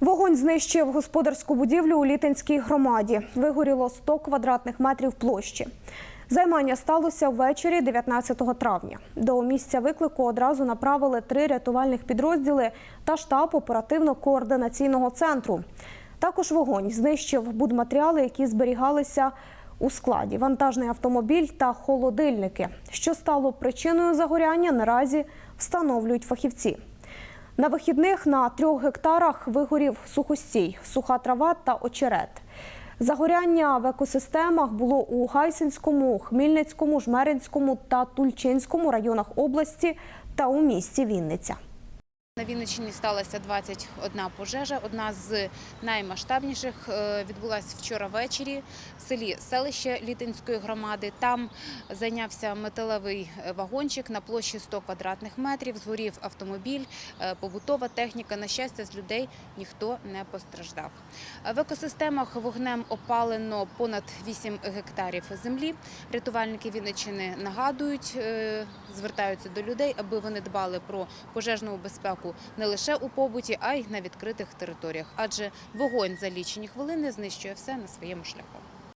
Вогонь знищив господарську будівлю у Літинській громаді. Вигоріло 100 квадратних метрів площі. Займання сталося ввечері 19 травня. До місця виклику одразу направили три рятувальних підрозділи та штаб оперативно-координаційного центру. Також вогонь знищив будматеріали, які зберігалися у складі, вантажний автомобіль та холодильники. Що стало причиною загоряння, наразі встановлюють фахівці. На вихідних на трьох гектарах вигорів сухостій, суха трава та очерет. Загоряння в екосистемах було у Гайсинському, Хмільницькому, Жмеринському та Тульчинському районах області та у місті Вінниця. На Вінниччині сталося 21 пожежа. Одна з наймасштабніших е, відбулася вчора ввечері в селі селище Літинської громади. Там зайнявся металевий е, вагончик на площі 100 квадратних метрів. Згорів автомобіль, е, побутова техніка. На щастя, з людей ніхто не постраждав. В екосистемах вогнем опалено понад 8 гектарів землі. Рятувальники Вінниччини нагадують, звертаються до людей, аби вони дбали про пожежну не лише у побуті, а й на відкритих територіях. Адже вогонь за лічені хвилини знищує все на своєму шляху.